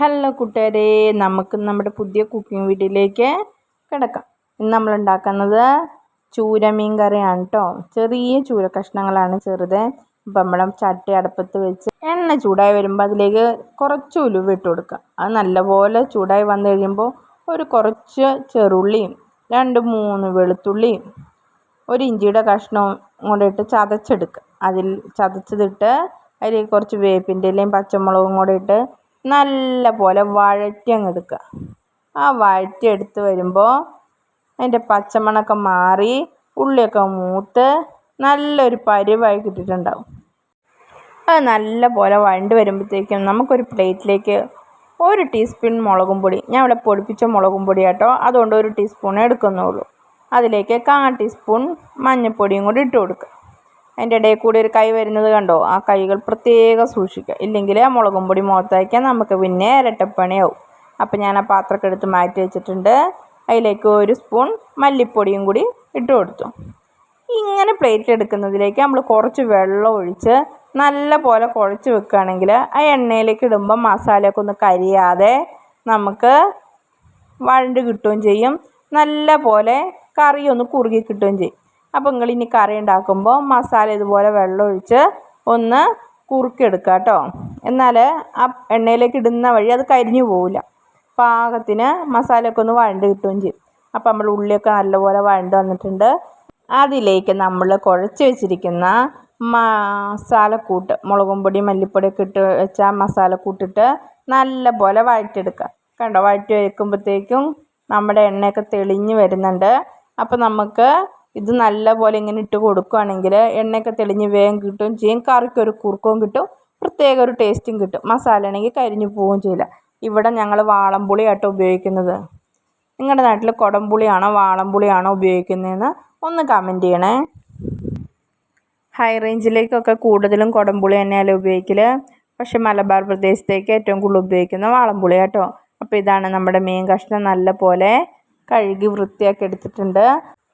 Hello കൂട്ടുകാരെ നമുക്ക് നമ്മുടെ പുതിയ കുക്കിംഗ് വീഡിയോയിലേക്ക് കിടക്കാം. ഇന്ന് നമ്മൾ ഉണ്ടാക്കുന്നത് ചൂരമീൻ കറിയാണ് കേട്ടോ ചെറിയ ചൂര കഷ്ണങ്ങളാണ് ചെറുത്. അപ്പം നമ്മൾ ചട്ടി അടുപ്പത്ത് വെച്ച് എണ്ണ ചൂടായി വരുമ്പോൾ അതിലേക്ക് കുറച്ച് ഉലുവ ഇട്ട് കൊടുക്കുക. അത് നല്ലപോലെ ചൂടായി വന്നു കഴിയുമ്പോൾ ഒരു കുറച്ച് ചെറുള്ളിയും രണ്ട് മൂന്ന് വെളുത്തുള്ളിയും ഒരു ഇഞ്ചിയുടെ കഷ്ണവും കൂടെ ഇട്ട് ചതച്ചെടുക്കുക. അതിൽ ചതച്ചതിട്ട് അതിലേക്ക് കുറച്ച് വേപ്പിന്റെ ഇലയും പച്ചമുളകും കൂടെ ഇട്ട് നല്ല പോലെ വഴറ്റി അങ്ങ് എടുക്കുക ആ വഴറ്റി എടുത്ത് വരുമ്പോൾ അതിന്റെ പച്ചമണമൊക്കെ മാറി ഉള്ളിയൊക്കെ മൂത്ത് നല്ലൊരു പരുവായി കിട്ടിയിട്ടുണ്ടാവും. അത് നല്ല പോലെ വഴണ്ട് വരുമ്പോഴത്തേക്കും നമുക്കൊരു പ്ലേറ്റിലേക്ക് ഒരു ടീസ്പൂൺ മുളകും പൊടി ഞാൻ ഇവിടെ പൊടിപ്പിച്ച മുളകും പൊടി കേട്ടോ അതുകൊണ്ട് ഒരു ടീസ്പൂൺ എടുക്കുന്നുള്ളൂ. അതിലേക്ക് കാ ടീസ്പൂൺ മഞ്ഞൾപ്പൊടിയും കൂടി ഇട്ട് കൊടുക്കുക. അതിന്റെ ഇടയിൽ കൂടി ഒരു കൈ വരുന്നത് കണ്ടോ? ആ കൈകൾ പ്രത്യേകം സൂക്ഷിക്കുക. ഇല്ലെങ്കിൽ ആ മുളകും പൊടി മുഖത്തേക്കാൻ നമുക്ക് പിന്നെ ഇരട്ടപ്പണിയാവും. അപ്പം ഞാൻ ആ പാത്രമൊക്കെ എടുത്ത് മാറ്റി വെച്ചിട്ടുണ്ട്. അതിലേക്ക് ഒരു സ്പൂൺ മല്ലിപ്പൊടിയും കൂടി ഇട്ട് കൊടുത്തു. ഇങ്ങനെ പ്ലേറ്റ് എടുക്കുന്നതിലേക്ക് നമ്മൾ കുറച്ച് വെള്ളം ഒഴിച്ച് നല്ല പോലെ കുഴച്ച് വെക്കുകയാണെങ്കിൽ ആ എണ്ണയിലേക്ക് ഇടുമ്പോൾ മസാലയൊക്കെ ഒന്ന് കരിയാതെ നമുക്ക് വഴണ്ട് കിട്ടുകയും ചെയ്യും. നല്ല പോലെ കറി ഒന്ന് കുറുകി കിട്ടുകയും ചെയ്യും. അപ്പോൾ നിങ്ങൾ ഇനി കറി ഉണ്ടാക്കുമ്പോൾ മസാല ഇതുപോലെ വെള്ളം ഒഴിച്ച് ഒന്ന് കുറുക്കിയെടുക്കുക കേട്ടോ എന്നാൽ ആ എണ്ണയിലേക്ക് ഇടുന്ന വഴി അത് കരിഞ്ഞു പോവില്ല. പാകത്തിന് മസാലയൊക്കെ ഒന്ന് വഴണ്ട് കിട്ടുകയും ചെയ്യും. അപ്പോൾ നമ്മൾ ഉള്ളിയൊക്കെ നല്ലപോലെ വഴണ്ട് വന്നിട്ടുണ്ട്. അതിലേക്ക് നമ്മൾ കുഴച്ച് വെച്ചിരിക്കുന്ന മസാലക്കൂട്ട് മുളകും പൊടി മല്ലിപ്പൊടിയൊക്കെ ഇട്ട് വെച്ച മസാലക്കൂട്ടിട്ട് നല്ലപോലെ വഴറ്റിയെടുക്കുക. കണ്ടോ? വഴറ്റി വയ്ക്കുമ്പോഴത്തേക്കും നമ്മുടെ എണ്ണയൊക്കെ തെളിഞ്ഞ് വരുന്നുണ്ട്. അപ്പോൾ നമുക്ക് ഇത് നല്ലപോലെ ഇങ്ങനെ ഇട്ട് കൊടുക്കുകയാണെങ്കിൽ എണ്ണയൊക്കെ തെളിഞ്ഞ് വേഗം കിട്ടും. ചെയ്യും കറിക്കൊരു കുറുക്കവും കിട്ടും. പ്രത്യേക ഒരു ടേസ്റ്റും കിട്ടും. മസാല ആണെങ്കിൽ കരിഞ്ഞു പോവുകയും ചെയ്യില്ല. ഇവിടെ ഞങ്ങൾ വാളംപുളിയാട്ടോ ഉപയോഗിക്കുന്നത്. നിങ്ങളുടെ നാട്ടിൽ കുടംപുളിയാണോ വാളംപുളിയാണോ ഉപയോഗിക്കുന്നതെന്ന് ഒന്ന് കമന്റ് ചെയ്യണേ. ഹൈ റേഞ്ചിലേക്കൊക്കെ കൂടുതലും കുടംപുളി തന്നെയല്ലേ ഉപയോഗിക്കൽ പക്ഷേ മലബാർ പ്രദേശത്തേക്ക് ഏറ്റവും കൂടുതൽ ഉപയോഗിക്കുന്ന വാളംപുളി കേട്ടോ അപ്പോൾ ഇതാണ് നമ്മുടെ മീൻ കഷ്ണം. നല്ല പോലെ കഴുകി വൃത്തിയാക്കി എടുത്തിട്ടുണ്ട്.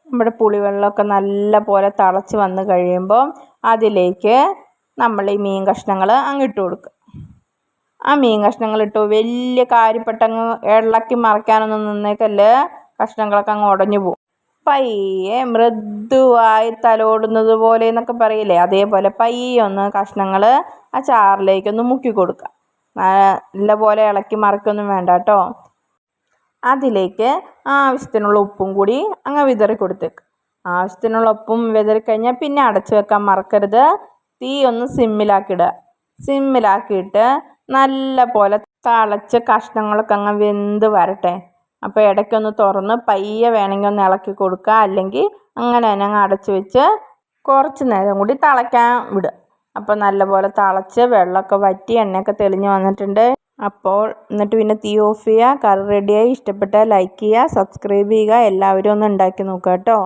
നമ്മുടെ പുളിവെള്ളമൊക്കെ നല്ല പോലെ തിളച്ച് വന്ന് കഴിയുമ്പോൾ അതിലേക്ക് നമ്മൾ ഈ മീൻ കഷ്ണങ്ങൾ അങ്ങിട്ട് കൊടുക്കുക. ആ മീൻ കഷ്ണങ്ങൾ ഇട്ടു വലിയ കാര്യപ്പെട്ടങ്ങ് ഇളക്കി മറയ്ക്കാനൊന്നും നിന്നേക്കല്ലേ കഷ്ണങ്ങളൊക്കെ അങ്ങ് ഉടഞ്ഞു പോകും. പയ്യെ മൃദുവായി തലോടുന്നത് പോലെ എന്നൊക്കെ പറയില്ലേ? അതേപോലെ പയ്യെ ഒന്ന് കഷ്ണങ്ങൾ ആ ചാറിലേക്കൊന്ന് മുക്കി കൊടുക്കുക. നല്ല പോലെ ഇളക്കി മറക്കൊന്നും വേണ്ട കേട്ടോ. അതിലേക്ക് ആവശ്യത്തിനുള്ള ഉപ്പും കൂടി അങ്ങ് വിതറി കൊടുത്തേക്ക്. ആവശ്യത്തിനുള്ള ഉപ്പും വിതറി കഴിഞ്ഞാൽ പിന്നെ അടച്ചു വെക്കാൻ മറക്കരുത്. തീ ഒന്ന് സിമ്മിലാക്കിയിടുക സിമ്മിലാക്കിയിട്ട് നല്ല പോലെ തിളച്ച് കഷ്ണങ്ങളൊക്കെ അങ്ങ് വെന്ത് വരട്ടെ. അപ്പോൾ ഇടയ്ക്കൊന്ന് തുറന്ന് പയ്യെ വേണമെങ്കിൽ ഒന്ന് ഇളക്കി കൊടുക്കുക അല്ലെങ്കിൽ അങ്ങനെ തന്നെ അങ്ങ് അടച്ചു വെച്ച് കുറച്ച് നേരം കൂടി തിളയ്ക്കാൻ വിടുക അപ്പോൾ നല്ലപോലെ തിളച്ച് വെള്ളമൊക്കെ വറ്റി എണ്ണയൊക്കെ തെളിഞ്ഞ് വന്നിട്ടുണ്ട്. അപ്പോൾ എന്നിട്ട് പിന്നെ തീ ഓഫ് ചെയ്യുക കറി റെഡിയായി ഇഷ്ടപ്പെട്ടാൽ ലൈക്ക് ചെയ്യുക സബ്സ്ക്രൈബ് ചെയ്യുക. എല്ലാവരും ഒന്ന് ഉണ്ടാക്കി നോക്കുക കേട്ടോ.